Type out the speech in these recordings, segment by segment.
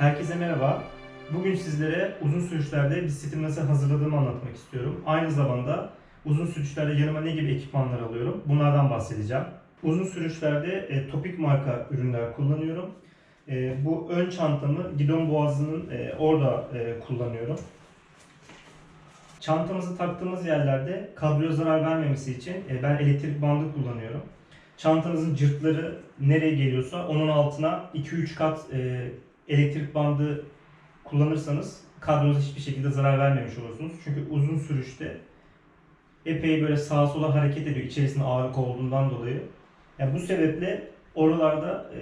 Herkese merhaba. Bugün sizlere uzun sürüşlerde bisikleti nasıl hazırladığımı anlatmak istiyorum. Aynı zamanda uzun sürüşlerde yanıma ne gibi ekipmanlar alıyorum bunlardan bahsedeceğim. Uzun sürüşlerde e, Topik marka ürünler kullanıyorum. E, bu ön çantamı gidon boğazının e, orada e, kullanıyorum. Çantamızı taktığımız yerlerde kabloya zarar vermemesi için e, ben elektrik bandı kullanıyorum. Çantanızın cırtları nereye geliyorsa onun altına 2-3 kat e, elektrik bandı kullanırsanız kadronuza hiçbir şekilde zarar vermemiş olursunuz. Çünkü uzun sürüşte epey böyle sağa sola hareket ediyor içerisinde ağırlık olduğundan dolayı. Yani bu sebeple oralarda e,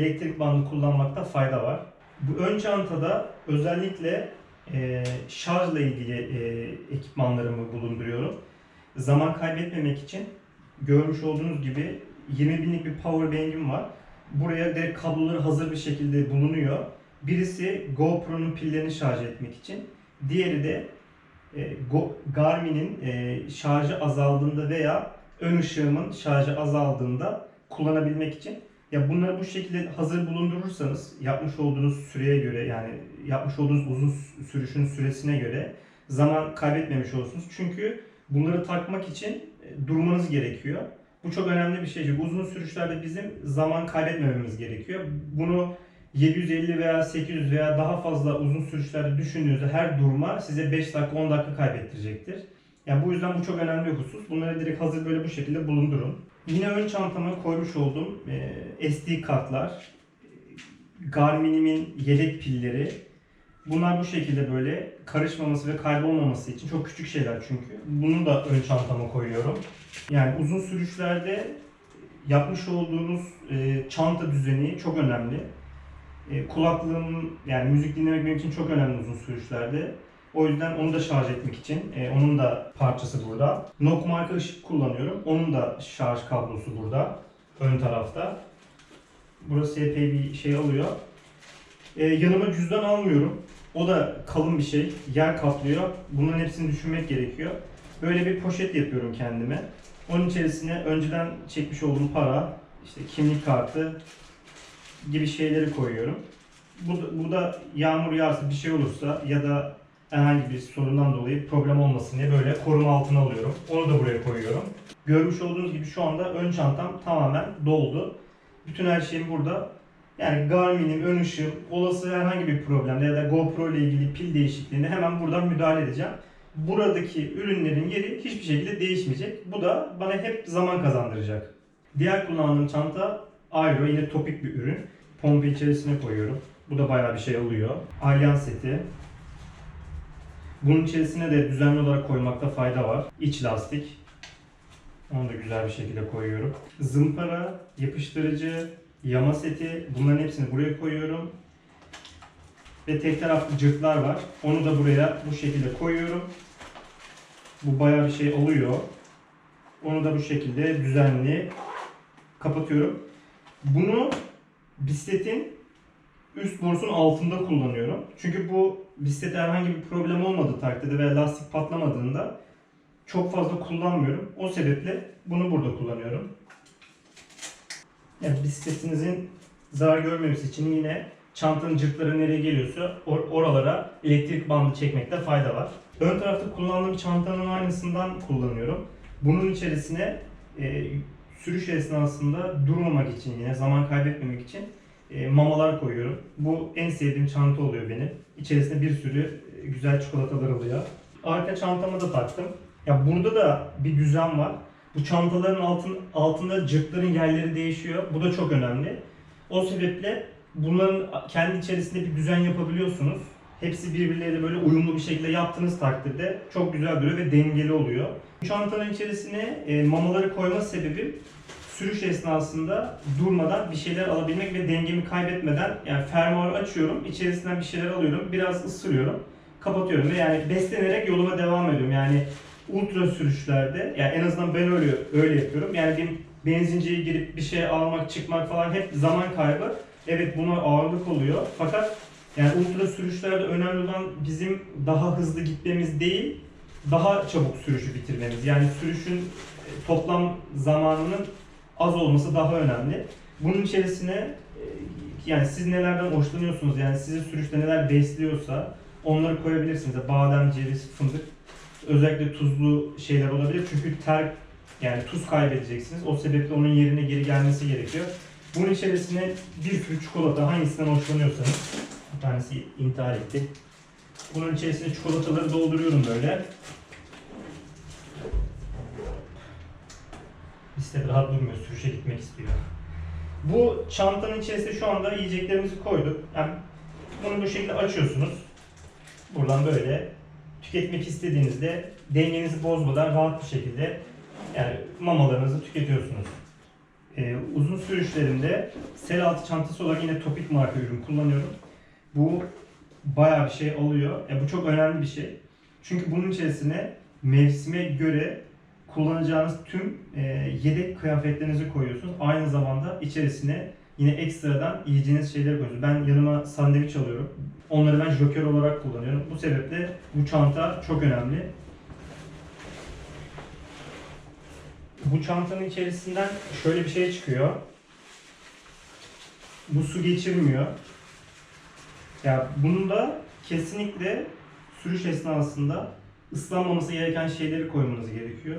elektrik bandı kullanmakta fayda var. Bu ön çantada özellikle e, şarjla ilgili e, ekipmanlarımı bulunduruyorum. Zaman kaybetmemek için görmüş olduğunuz gibi 20 binlik bir power bank'im var. Buraya direkt kabloları hazır bir şekilde bulunuyor. Birisi GoPro'nun pillerini şarj etmek için. Diğeri de e, Go- Garmin'in e, şarjı azaldığında veya ön ışığımın şarjı azaldığında kullanabilmek için. Ya bunları bu şekilde hazır bulundurursanız yapmış olduğunuz süreye göre yani yapmış olduğunuz uzun sürüşün süresine göre zaman kaybetmemiş olursunuz. Çünkü bunları takmak için e, durmanız gerekiyor. Bu çok önemli bir şey. Çünkü uzun sürüşlerde bizim zaman kaybetmememiz gerekiyor. Bunu 750 veya 800 veya daha fazla uzun sürüşlerde düşündüğünüzde her durma size 5 dakika 10 dakika kaybettirecektir. Yani bu yüzden bu çok önemli bir husus. Bunları direkt hazır böyle bu şekilde bulundurun. Yine ön çantama koymuş olduğum SD kartlar, Garmin'imin yedek pilleri. Bunlar bu şekilde böyle karışmaması ve kaybolmaması için çok küçük şeyler çünkü. Bunu da ön çantama koyuyorum. Yani uzun sürüşlerde yapmış olduğunuz e, çanta düzeni çok önemli. E, kulaklığım yani müzik dinlemek benim için çok önemli uzun sürüşlerde. O yüzden onu da şarj etmek için e, onun da parçası burada. Nok marka ışık kullanıyorum. Onun da şarj kablosu burada ön tarafta. Burası epey bir şey alıyor. E, yanıma cüzdan almıyorum. O da kalın bir şey. Yer kaplıyor. Bunların hepsini düşünmek gerekiyor. Böyle bir poşet yapıyorum kendime. Onun içerisine önceden çekmiş olduğum para, işte kimlik kartı gibi şeyleri koyuyorum. Bu da, bu da yağmur yağarsa bir şey olursa ya da herhangi bir sorundan dolayı problem olmasın diye böyle koruma altına alıyorum. Onu da buraya koyuyorum. Görmüş olduğunuz gibi şu anda ön çantam tamamen doldu. Bütün her şeyim burada. Yani Garmin'in ön ışığı, olası herhangi bir problemde ya da GoPro ile ilgili pil değişikliğinde hemen buradan müdahale edeceğim. Buradaki ürünlerin yeri hiçbir şekilde değişmeyecek. Bu da bana hep zaman kazandıracak. Diğer kullandığım çanta Aero yine topik bir ürün. Pompa içerisine koyuyorum. Bu da bayağı bir şey alıyor. Alyan seti. Bunun içerisine de düzenli olarak koymakta fayda var. İç lastik. Onu da güzel bir şekilde koyuyorum. Zımpara, yapıştırıcı, yama seti bunların hepsini buraya koyuyorum. Ve tek taraflı cırtlar var. Onu da buraya bu şekilde koyuyorum. Bu bayağı bir şey alıyor. Onu da bu şekilde düzenli kapatıyorum. Bunu bisikletin üst borusunun altında kullanıyorum. Çünkü bu bisiklete herhangi bir problem olmadığı takdirde veya lastik patlamadığında çok fazla kullanmıyorum. O sebeple bunu burada kullanıyorum. Yani bisikletinizin zarar görmemesi için yine çantanın cırtları nereye geliyorsa or- oralara elektrik bandı çekmekte fayda var. Ön tarafta kullandığım çantanın aynısından kullanıyorum. Bunun içerisine e, sürüş esnasında durmamak için yine zaman kaybetmemek için e, mamalar koyuyorum. Bu en sevdiğim çanta oluyor benim. İçerisinde bir sürü e, güzel çikolatalar oluyor. Arka çantama da taktım. Ya burada da bir düzen var. Bu çantaların altın, altında cırtların yerleri değişiyor. Bu da çok önemli. O sebeple bunların kendi içerisinde bir düzen yapabiliyorsunuz. Hepsi birbirleriyle böyle uyumlu bir şekilde yaptığınız takdirde çok güzel duruyor ve dengeli oluyor. Bu çantanın içerisine e, mamaları koyma sebebim sürüş esnasında durmadan bir şeyler alabilmek ve dengemi kaybetmeden yani fermuarı açıyorum, içerisinden bir şeyler alıyorum, biraz ısırıyorum, kapatıyorum ve yani beslenerek yoluma devam ediyorum. Yani ultra sürüşlerde yani en azından ben öyle öyle yapıyorum. Yani bir benzinciye girip bir şey almak, çıkmak falan hep zaman kaybı. Evet buna ağırlık oluyor. Fakat yani ultra sürüşlerde önemli olan bizim daha hızlı gitmemiz değil, daha çabuk sürüşü bitirmemiz. Yani sürüşün e, toplam zamanının az olması daha önemli. Bunun içerisine e, yani siz nelerden hoşlanıyorsunuz yani sizi sürüşte neler besliyorsa onları koyabilirsiniz. Badem, ceviz, fındık. Özellikle tuzlu şeyler olabilir çünkü ter yani tuz kaybedeceksiniz. O sebeple onun yerine geri gelmesi gerekiyor. Bunun içerisine bir sürü çikolata hangisinden hoşlanıyorsanız bir tanesi intihar etti. Bunun içerisine çikolataları dolduruyorum böyle. Bisiklet rahat durmuyor, sürüşe gitmek istiyor. Bu çantanın içerisine şu anda yiyeceklerimizi koyduk. Yani bunu bu şekilde açıyorsunuz. Buradan böyle tüketmek istediğinizde dengenizi bozmadan rahat bir şekilde yani mamalarınızı tüketiyorsunuz. Ee, uzun sürüşlerimde sel altı çantası olarak yine Topik marka ürün kullanıyorum. Bu bayağı bir şey alıyor. E, bu çok önemli bir şey. Çünkü bunun içerisine mevsime göre kullanacağınız tüm e, yedek kıyafetlerinizi koyuyorsunuz. Aynı zamanda içerisine yine ekstradan yiyeceğiniz şeyleri koyuyorsunuz. Ben yanıma sandviç alıyorum. Onları ben joker olarak kullanıyorum. Bu sebeple bu çanta çok önemli. Bu çantanın içerisinden şöyle bir şey çıkıyor. Bu su geçirmiyor. Ya bunun da kesinlikle sürüş esnasında ıslanmaması gereken şeyleri koymanız gerekiyor.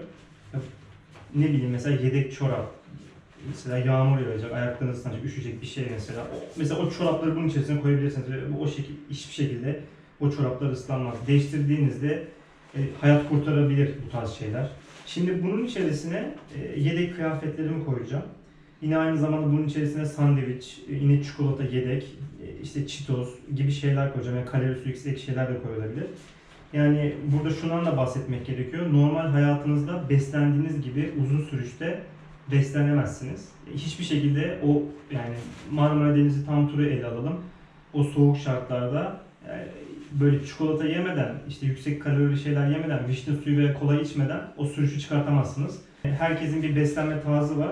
Ne bileyim mesela yedek çorap. Mesela yağmur yağacak, ayaklarınız ıslanacak, üşüyecek bir şey mesela. Mesela o çorapları bunun içerisine koyabilirsiniz ve o şekilde hiçbir şekilde o çoraplar ıslanmaz. Değiştirdiğinizde e, hayat kurtarabilir bu tarz şeyler. Şimdi bunun içerisine e, yedek kıyafetlerimi koyacağım. Yine aynı zamanda bunun içerisine sandviç, e, yine çikolata yedek, e, işte çitoz gibi şeyler koyacağım. Yani kalorisi yüksek şeyler de koyulabilir. Yani burada şundan da bahsetmek gerekiyor. Normal hayatınızda beslendiğiniz gibi uzun sürüşte beslenemezsiniz. Hiçbir şekilde o yani Marmara Denizi tam turu ele alalım. O soğuk şartlarda e, böyle çikolata yemeden, işte yüksek kalorili şeyler yemeden, vişne suyu ve kola içmeden o sürüşü çıkartamazsınız. E, Herkesin bir beslenme tarzı var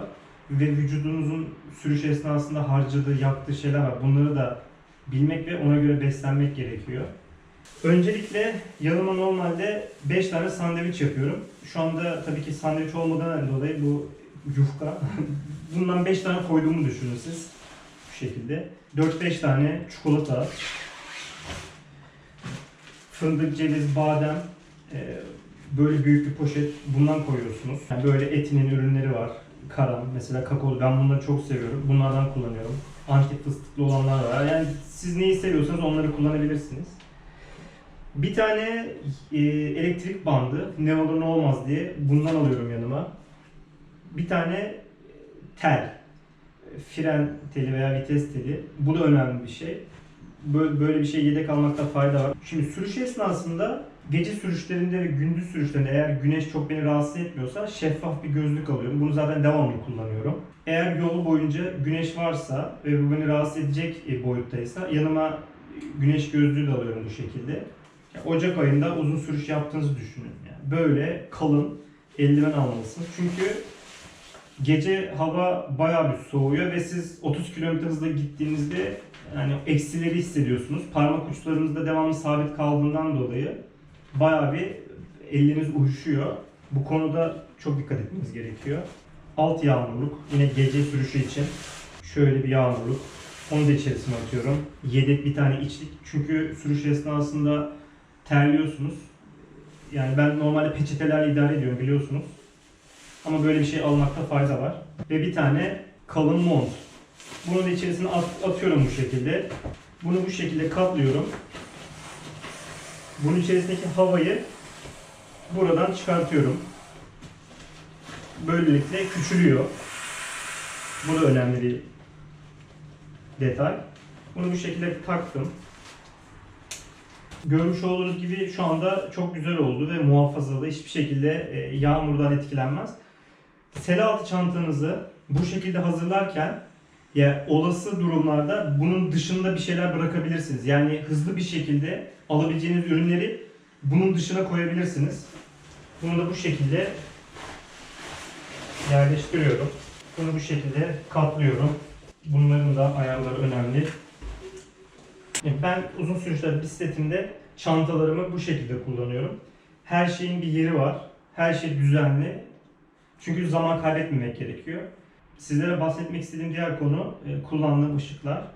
ve vücudunuzun sürüş esnasında harcadığı, yaktığı şeyler var. Bunları da bilmek ve ona göre beslenmek gerekiyor. Öncelikle yanıma normalde 5 tane sandviç yapıyorum. Şu anda tabii ki sandviç olmadan dolayı bu yufka. Bundan 5 tane koyduğumu düşünün siz. Bu şekilde. 4-5 tane çikolata. Fındık, ceviz, badem. e, Böyle büyük bir poşet bundan koyuyorsunuz. Yani böyle etinin ürünleri var. Karam, mesela kakao. Ben bunları çok seviyorum. Bunlardan kullanıyorum. Anti fıstıklı olanlar var. Yani siz neyi seviyorsanız onları kullanabilirsiniz. Bir tane e, elektrik bandı ne olur ne olmaz diye bundan alıyorum yanıma. Bir tane tel, fren teli veya vites teli. Bu da önemli bir şey. Böyle, böyle bir şey yedek almakta fayda var. Şimdi sürüş esnasında gece sürüşlerinde ve gündüz sürüşlerinde eğer güneş çok beni rahatsız etmiyorsa şeffaf bir gözlük alıyorum. Bunu zaten devamlı kullanıyorum. Eğer yol boyunca güneş varsa ve bu beni rahatsız edecek e, boyuttaysa yanıma güneş gözlüğü de alıyorum bu şekilde. Ocak ayında uzun sürüş yaptığınızı düşünün. Yani böyle kalın eldiven almalısınız. Çünkü gece hava bayağı bir soğuyor ve siz 30 km hızla gittiğinizde yani eksileri hissediyorsunuz. Parmak uçlarınızda devamlı sabit kaldığından dolayı bayağı bir elleriniz uyuşuyor. Bu konuda çok dikkat etmeniz gerekiyor. Alt yağmurluk yine gece sürüşü için şöyle bir yağmurluk. Onu da içerisine atıyorum. Yedek bir tane içlik. Çünkü sürüş esnasında terliyorsunuz. Yani ben normalde peçetelerle idare ediyorum biliyorsunuz. Ama böyle bir şey almakta fayda var. Ve bir tane kalın mont. Bunu da içerisine at- atıyorum bu şekilde. Bunu bu şekilde katlıyorum. Bunun içerisindeki havayı buradan çıkartıyorum. Böylelikle küçülüyor. Bu da önemli bir detay. Bunu bu şekilde taktım. Görmüş olduğunuz gibi şu anda çok güzel oldu ve muhafazalı hiçbir şekilde e, yağmurdan etkilenmez. Sel altı çantanızı bu şekilde hazırlarken ya olası durumlarda bunun dışında bir şeyler bırakabilirsiniz. Yani hızlı bir şekilde alabileceğiniz ürünleri bunun dışına koyabilirsiniz. Bunu da bu şekilde yerleştiriyorum. Bunu bu şekilde katlıyorum. Bunların da ayarları önemli. Ben uzun sürüşler bisikletimde çantalarımı bu şekilde kullanıyorum. Her şeyin bir yeri var. Her şey düzenli. Çünkü zaman kaybetmemek gerekiyor. Sizlere bahsetmek istediğim diğer konu e, kullandığım ışıklar.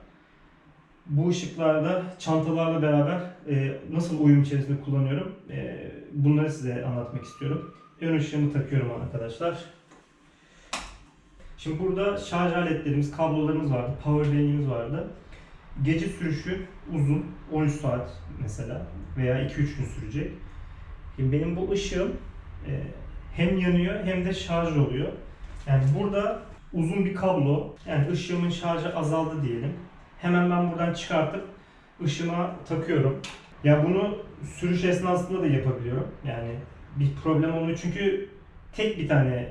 Bu ışıklarda çantalarla beraber e, nasıl uyum içerisinde kullanıyorum e, bunları size anlatmak istiyorum. Ön ışığımı takıyorum arkadaşlar. Şimdi burada şarj aletlerimiz, kablolarımız vardı, power bank'imiz vardı. Gece sürüşü uzun, 13 saat mesela veya 2-3 gün sürecek. Şimdi benim bu ışığım e, hem yanıyor hem de şarj oluyor. Yani burada uzun bir kablo, yani ışığımın şarjı azaldı diyelim. Hemen ben buradan çıkartıp ışığıma takıyorum. Ya bunu sürüş esnasında da yapabiliyorum. Yani bir problem olmuyor çünkü tek bir tane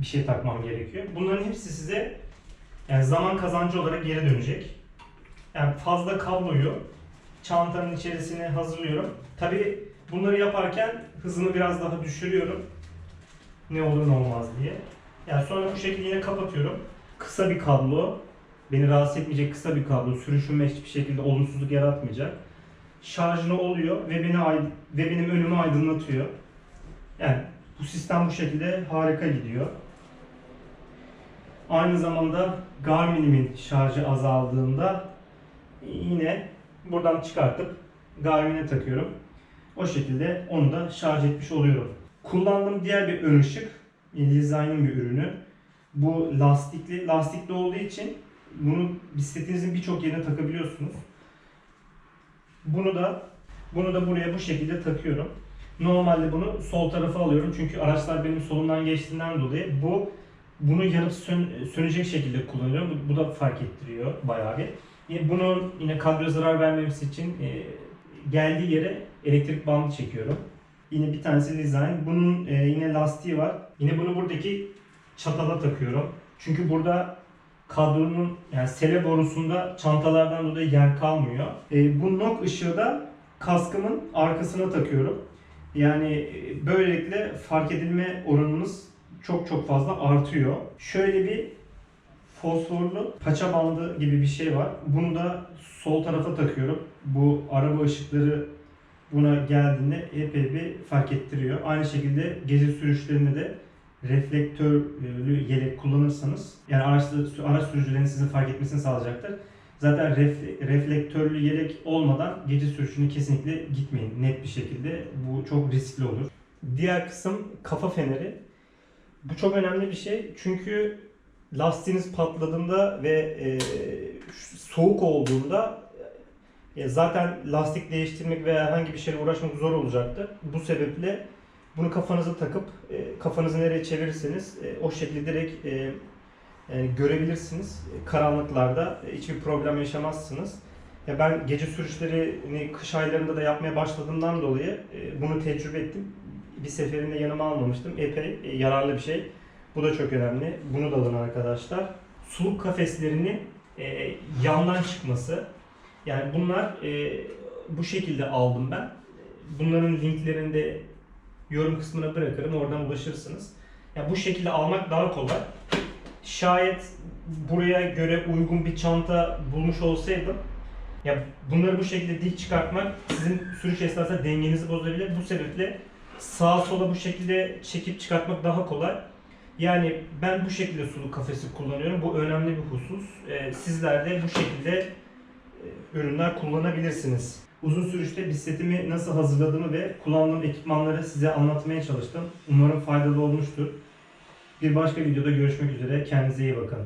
bir şey takmam gerekiyor. Bunların hepsi size yani zaman kazancı olarak geri dönecek. Yani fazla kabloyu çantanın içerisine hazırlıyorum. Tabi bunları yaparken hızını biraz daha düşürüyorum. Ne olur ne olmaz diye. Yani sonra bu şekilde yine kapatıyorum. Kısa bir kablo. Beni rahatsız etmeyecek kısa bir kablo. Sürüşüme hiçbir şekilde olumsuzluk yaratmayacak. Şarjını oluyor ve beni ve benim önümü aydınlatıyor. Yani bu sistem bu şekilde harika gidiyor. Aynı zamanda Garmin'imin şarjı azaldığında yine buradan çıkartıp Garmin'e takıyorum. O şekilde onu da şarj etmiş oluyorum. Kullandığım diğer bir ön ışık, Design'ın bir ürünü. Bu lastikli, lastikli olduğu için bunu bisikletinizin birçok yerine takabiliyorsunuz. Bunu da bunu da buraya bu şekilde takıyorum. Normalde bunu sol tarafa alıyorum çünkü araçlar benim solumdan geçtiğinden dolayı bu bunu yanıp sön- sönecek şekilde kullanıyorum. Bu, bu da fark ettiriyor bayağı bir. Yine bunun yine kadroya zarar vermemesi için e, geldiği yere elektrik bandı çekiyorum. Yine bir tanesi design. Bunun e, yine lastiği var. Yine bunu buradaki çatala takıyorum. Çünkü burada kadronun yani sele borusunda çantalardan dolayı yer kalmıyor. E, bu nok ışığı da kaskımın arkasına takıyorum. Yani e, böylelikle fark edilme oranımız çok çok fazla artıyor. Şöyle bir fosforlu paça bandı gibi bir şey var. Bunu da sol tarafa takıyorum. Bu araba ışıkları buna geldiğinde epey bir fark ettiriyor. Aynı şekilde gece sürüşlerinde de reflektörlü yelek kullanırsanız yani araç, araç sürücülerinin sizin fark etmesini sağlayacaktır. Zaten ref- reflektörlü yelek olmadan gece sürüşünü kesinlikle gitmeyin net bir şekilde. Bu çok riskli olur. Diğer kısım kafa feneri. Bu çok önemli bir şey çünkü lastiğiniz patladığında ve e, soğuk olduğunda e, zaten lastik değiştirmek veya herhangi bir şeyle uğraşmak zor olacaktır. Bu sebeple bunu kafanıza takıp e, kafanızı nereye çevirirseniz e, o şekilde direkt görebilirsiniz. Karanlıklarda hiçbir problem yaşamazsınız. Ya ben gece sürüşlerini kış aylarında da yapmaya başladığımdan dolayı bunu tecrübe ettim. Bir seferinde yanıma almamıştım. Epey yararlı bir şey. Bu da çok önemli. Bunu da alın arkadaşlar. Suluk kafeslerinin e, yandan çıkması. Yani bunlar e, bu şekilde aldım ben. Bunların linklerini de yorum kısmına bırakırım. Oradan ulaşırsınız. Ya bu şekilde almak daha kolay. Şayet buraya göre uygun bir çanta bulmuş olsaydım ya bunları bu şekilde dik çıkartmak sizin sürüş esnasında dengenizi bozabilir. Bu sebeple sağa sola bu şekilde çekip çıkartmak daha kolay. Yani ben bu şekilde sulu kafesi kullanıyorum. Bu önemli bir husus. Ee, sizler de bu şekilde ürünler kullanabilirsiniz. Uzun sürüşte bisikletimi nasıl hazırladığımı ve kullandığım ekipmanları size anlatmaya çalıştım. Umarım faydalı olmuştur. Bir başka videoda görüşmek üzere. Kendinize iyi bakın.